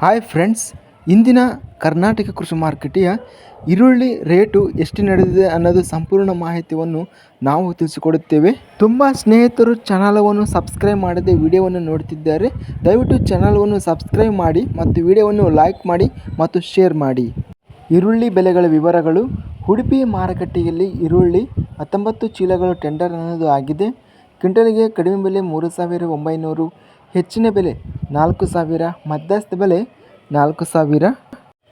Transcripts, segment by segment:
Hi friends ಇಂದಿನ ಕರ್ನಾಟಕ ಕೃಷಿ ಮಾರುಕಟ್ಟೆಯ ಈರುಳ್ಳಿ ರೇಟು ಎಷ್ಟು ನಡೆದಿದೆ ಅನ್ನೋದು ಸಂಪೂರ್ಣ ಮಾಹಿತಿಯನ್ನು ನಾವು ತಿಳಿಸಿಕೊಡುತ್ತೇವೆ. ತುಂಬ ಸ್ನೇಹಿತರು ಚಾನಲವನ್ನು ಸಬ್ಸ್ಕ್ರೈಬ್ ಮಾಡದೆ ವಿಡಿಯೋವನ್ನು ನೋಡುತ್ತಿದ್ದಾರೆ. ದಯವಿಟ್ಟು ಚಾನಲವನ್ನು ಸಬ್ಸ್ಕ್ರೈಬ್ ಮಾಡಿ ಮತ್ತು ವಿಡಿಯೋವನ್ನು ಲೈಕ್ ಮಾಡಿ ಮತ್ತು ಶೇರ್ ಮಾಡಿ. ಈರುಳ್ಳಿ ಬೆಲೆಗಳ ವಿವರಗಳು. ಉಡುಪಿ ಮಾರುಕಟ್ಟೆಯಲ್ಲಿ ಈರುಳ್ಳಿ ಹತ್ತೊಂಬತ್ತು ಚೀಲಗಳು ಟೆಂಡರ್ ಅನ್ನೋದು ಆಗಿದೆ. ಕ್ವಿಂಟಲ್ಗೆ ಕಡಿಮೆ ಬೆಲೆ ಮೂರು ಸಾವಿರ ಒಂಬೈನೂರು. ಹೆಚ್ಚಿನ ಬೆಲೆ ನಾಲ್ಕು ಸಾವಿರ, ಮಧ್ಯಸ್ಥ ಬೆಲೆ ನಾಲ್ಕು ಸಾವಿರ.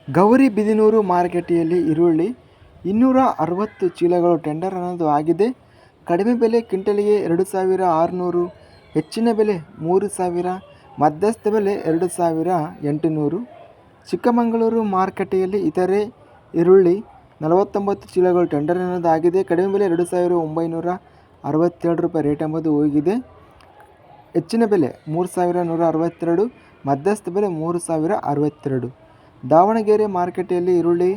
ಗೌರಿಬಿದನೂರು ಮಾರುಕಟ್ಟೆಯಲ್ಲಿ ಈರುಳ್ಳಿ ಇನ್ನೂರ ಅರವತ್ತು ಚೀಲಗಳು ಟೆಂಡರ್ ಅನ್ನೋದು ಆಗಿದೆ. ಕಡಿಮೆ ಬೆಲೆ ಕ್ವಿಂಟಲಿಗೆ ಎರಡು ಸಾವಿರ ಆರುನೂರು, ಹೆಚ್ಚಿನ ಬೆಲೆ ಮೂರು ಸಾವಿರ, ಮಧ್ಯಸ್ಥ ಬೆಲೆ ಎರಡು ಸಾವಿರ ಎಂಟುನೂರು. ಚಿಕ್ಕಮಗಳೂರು ಮಾರುಕಟ್ಟೆಯಲ್ಲಿ ಇತರೆ ಈರುಳ್ಳಿ ನಲವತ್ತೊಂಬತ್ತು ಚೀಲಗಳು ಟೆಂಡರ್ ಅನ್ನೋದು ಆಗಿದೆ. ಕಡಿಮೆ ಬೆಲೆ ಎರಡು ಸಾವಿರ ಒಂಬೈನೂರ ಅರವತ್ತೆರಡು ರೂಪಾಯಿ ರೇಟ್ ಎಂಬುದು ಹೋಗಿದೆ ಹೆಚ್ಚಿನ ಬೆಲೆ ಮೂರು ಸಾವಿರ ನೂರ ಅರವತ್ತೆರಡು, ಮಧ್ಯಸ್ಥ ಬೆಲೆ ಮೂರು ಸಾವಿರ ಅರವತ್ತೆರಡು. ದಾವಣಗೆರೆ ಮಾರುಕಟ್ಟೆಯಲ್ಲಿ ಈರುಳ್ಳಿ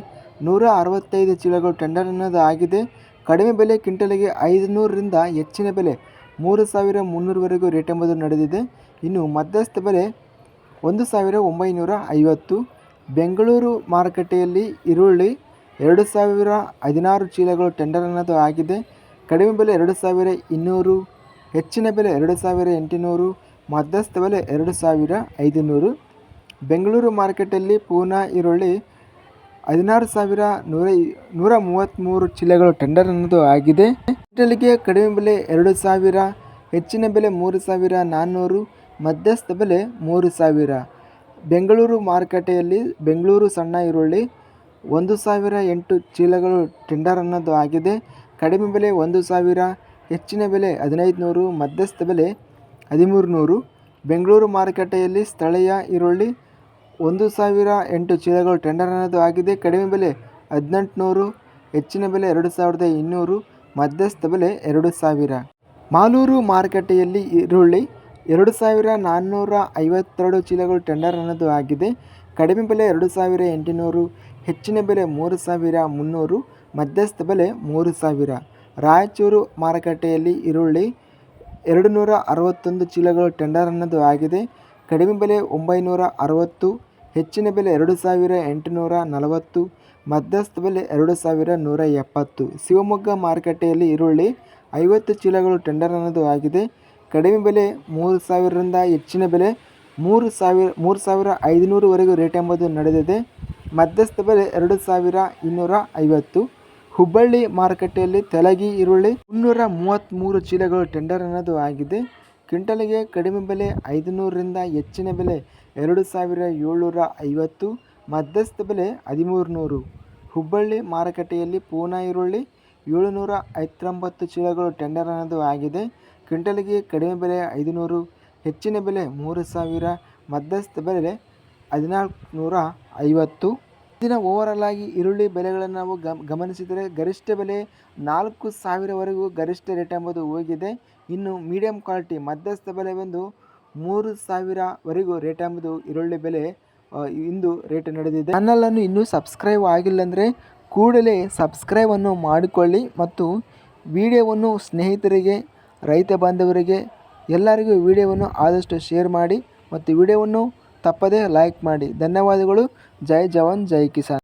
ನೂರ ಅರವತ್ತೈದು ಚೀಲಗಳು ಟೆಂಡರ್ ಅನ್ನೋದು ಆಗಿದೆ. ಕಡಿಮೆ ಬೆಲೆ ಕ್ವಿಂಟಲಿಗೆ ಐದುನೂರರಿಂದ ಹೆಚ್ಚಿನ ಬೆಲೆ ಮೂರು ಸಾವಿರ ಮುನ್ನೂರವರೆಗೂ ರೇಟ್ ಎಂಬುದು ನಡೆದಿದೆ. ಇನ್ನು ಮಧ್ಯಸ್ಥ ಬೆಲೆ ಒಂದು ಸಾವಿರ ಒಂಬೈನೂರ ಐವತ್ತು. ಬೆಂಗಳೂರು ಮಾರುಕಟ್ಟೆಯಲ್ಲಿ ಈರುಳ್ಳಿ ಎರಡು ಸಾವಿರ ಹದಿನಾರು ಚೀಲಗಳು ಟೆಂಡರ್ ಅನ್ನೋದು ಆಗಿದೆ. ಕಡಿಮೆ ಬೆಲೆ ಎರಡು ಸಾವಿರ ಇನ್ನೂರು ಹೆಚ್ಚಿನ ಬೆಲೆ ಎರಡು ಸಾವಿರ ಎಂಟುನೂರು, ಮಧ್ಯಸ್ಥ ಬೆಲೆ ಎರಡು ಸಾವಿರ ಐದುನೂರು. ಬೆಂಗಳೂರು ಮಾರ್ಕೆಟಲ್ಲಿ ಪೂನಾ ಈರುಳ್ಳಿ ಹದಿನಾರು ಸಾವಿರ ನೂರ ನೂರ ಮೂವತ್ತ್ಮೂರು ಚೀಲಗಳು ಟೆಂಡರ್ ಅನ್ನೋದು ಆಗಿದೆ. ಕ್ವಿಂಟಲ್ಗೆ ಕಡಿಮೆ ಬೆಲೆ ಎರಡು ಸಾವಿರ, ಹೆಚ್ಚಿನ ಬೆಲೆ ಮೂರು ಸಾವಿರ ನಾನ್ನೂರು, ಮಧ್ಯಸ್ಥ ಬೆಲೆ ಮೂರು ಸಾವಿರ. ಬೆಂಗಳೂರು ಮಾರುಕಟ್ಟೆಯಲ್ಲಿ ಬೆಂಗಳೂರು ಸಣ್ಣ ಈರುಳ್ಳಿ ಒಂದು ಸಾವಿರ ಎಂಟು ಚೀಲಗಳು ಟೆಂಡರ್ ಅನ್ನೋದು ಆಗಿದೆ. ಕಡಿಮೆ ಬೆಲೆ ಒಂದು ಸಾವಿರ ಹೆಚ್ಚಿನ ಬೆಲೆ ಹದಿನೈದು ನೂರು ಮಧ್ಯಸ್ಥ ಬೆಲೆ ಹದಿಮೂರು ನೂರು ಬೆಂಗಳೂರು ಮಾರುಕಟ್ಟೆಯಲ್ಲಿ ಸ್ಥಳೀಯ ಈರುಳ್ಳಿ ಒಂದು ಸಾವಿರ ಎಂಟು ಚೀಲಗಳು ಟೆಂಡರ್ ಅನ್ನೋದು ಆಗಿದೆ. ಕಡಿಮೆ ಬೆಲೆ ಹದಿನೆಂಟುನೂರು, ಹೆಚ್ಚಿನ ಬೆಲೆ ಎರಡು ಸಾವಿರದ ಇನ್ನೂರು, ಮಧ್ಯಸ್ಥ ಬೆಲೆ ಎರಡು ಸಾವಿರ. ಮಾಲೂರು ಮಾರುಕಟ್ಟೆಯಲ್ಲಿ ಈರುಳ್ಳಿ ಎರಡು ಸಾವಿರ ನಾನ್ನೂರ ಐವತ್ತೆರಡು ಚೀಲಗಳು ಟೆಂಡರ್ ಅನ್ನೋದು ಆಗಿದೆ. ಕಡಿಮೆ ಬೆಲೆ ಎರಡು ಸಾವಿರ ಎಂಟುನೂರು, ಹೆಚ್ಚಿನ ಬೆಲೆ ಮೂರು ಸಾವಿರ ಮುನ್ನೂರು, ಮಧ್ಯಸ್ಥ ಬೆಲೆ ಮೂರು ಸಾವಿರ. ರಾಯಚೂರು ಮಾರುಕಟ್ಟೆಯಲ್ಲಿ ಈರುಳ್ಳಿ ಎರಡು ನೂರ ಅರವತ್ತೊಂದು ಚೀಲಗಳು ಟೆಂಡರ್ ಅನ್ನೋದು ಆಗಿದೆ. ಕಡಿಮೆ ಬೆಲೆ ಒಂಬೈನೂರ ಅರವತ್ತು ಹೆಚ್ಚಿನ ಬೆಲೆ ಎರಡು ಸಾವಿರ ಎಂಟುನೂರ ನಲವತ್ತು ಮಧ್ಯಸ್ಥ ಬೆಲೆ ಎರಡು ಸಾವಿರ ನೂರ ಎಪ್ಪತ್ತು ಶಿವಮೊಗ್ಗ ಮಾರುಕಟ್ಟೆಯಲ್ಲಿ ಈರುಳ್ಳಿ ಐವತ್ತು ಚೀಲಗಳು ಟೆಂಡರ್ ಅನ್ನೋದು ಆಗಿದೆ. ಕಡಿಮೆ ಬೆಲೆ ಮೂರು ಸಾವಿರದಿಂದ ಹೆಚ್ಚಿನ ಬೆಲೆ ಮೂರು ಸಾವಿರ ಮೂರು ಸಾವಿರ ಐದುನೂರವರೆಗೂ ರೇಟ್ ಎಂಬುದು ನಡೆದಿದೆ. ಮಧ್ಯಸ್ಥ ಬೆಲೆ ಎರಡು ಸಾವಿರ ಇನ್ನೂರ ಐವತ್ತು ಹುಬ್ಬಳ್ಳಿ ಮಾರುಕಟ್ಟೆಯಲ್ಲಿ ತೆಲಗಿ, ಈರುಳ್ಳಿ ಮುನ್ನೂರ ಮೂವತ್ತ್ಮೂರು ಚೀಲಗಳು ಟೆಂಡರ್ ಅನ್ನೋದು ಆಗಿದೆ. ಕ್ವಿಂಟಲ್ಗೆ ಕಡಿಮೆ ಬೆಲೆ ಐದುನೂರರಿಂದ ಹೆಚ್ಚಿನ ಬೆಲೆ ಎರಡು ಸಾವಿರ ಏಳ್ನೂರ ಐವತ್ತು, ಮಧ್ಯಸ್ಥ ಬೆಲೆ ಹದಿಮೂರು ನೂರು ಹುಬ್ಬಳ್ಳಿ ಮಾರುಕಟ್ಟೆಯಲ್ಲಿ ಪೂನಾ ಈರುಳ್ಳಿ ಏಳುನೂರ ಐವತ್ತೊಂಬತ್ತು ಚೀಲಗಳು ಟೆಂಡರ್ ಅನ್ನೋದು ಆಗಿದೆ. ಕ್ವಿಂಟಲ್ಗೆ ಕಡಿಮೆ ಬೆಲೆ ಐದುನೂರು, ಹೆಚ್ಚಿನ ಬೆಲೆ ಮೂರು ಸಾವಿರ, ಮಧ್ಯಸ್ಥ ಬೆಲೆ ಹದಿನಾಲ್ಕು ನೂರ ಐವತ್ತು. ದಿನ ಓವರಾಲ್ ಆಗಿ ಈರುಳ್ಳಿ ಬೆಲೆಗಳನ್ನು ನಾವು ಗಮನಿಸಿದರೆ ಗರಿಷ್ಠ ಬೆಲೆ ನಾಲ್ಕು ಸಾವಿರವರೆಗೂ ಗರಿಷ್ಠ ರೇಟ್ ಎಂಬುದು ಹೋಗಿದೆ. ಇನ್ನು ಮೀಡಿಯಂ ಕ್ವಾಲಿಟಿ ಮಧ್ಯಸ್ಥ ಬೆಲೆ ಬಂದು ಮೂರು ಸಾವಿರವರೆಗೂ ರೇಟ್ ಎಂಬುದು ಈರುಳ್ಳಿ ಬೆಲೆ ಇಂದು ರೇಟ್ ನಡೆದಿದೆ. ಚಾನಲನ್ನು ಇನ್ನೂ ಸಬ್ಸ್ಕ್ರೈಬ್ ಆಗಿಲ್ಲ ಅಂದರೆ ಕೂಡಲೇ ಸಬ್ಸ್ಕ್ರೈಬನ್ನು ಮಾಡಿಕೊಳ್ಳಿ ಮತ್ತು ವಿಡಿಯೋವನ್ನು ಸ್ನೇಹಿತರಿಗೆ, ರೈತ ಬಾಂಧವರಿಗೆ ಎಲ್ಲರಿಗೂ ವಿಡಿಯೋವನ್ನು ಆದಷ್ಟು ಶೇರ್ ಮಾಡಿ ಮತ್ತು ವಿಡಿಯೋವನ್ನು ತಪ್ಪದೇ ಲೈಕ್ ಮಾಡಿ. ಧನ್ಯವಾದಗಳು. ಜೈ ಜವಾನ್ ಜೈ ಕಿಸಾನ್.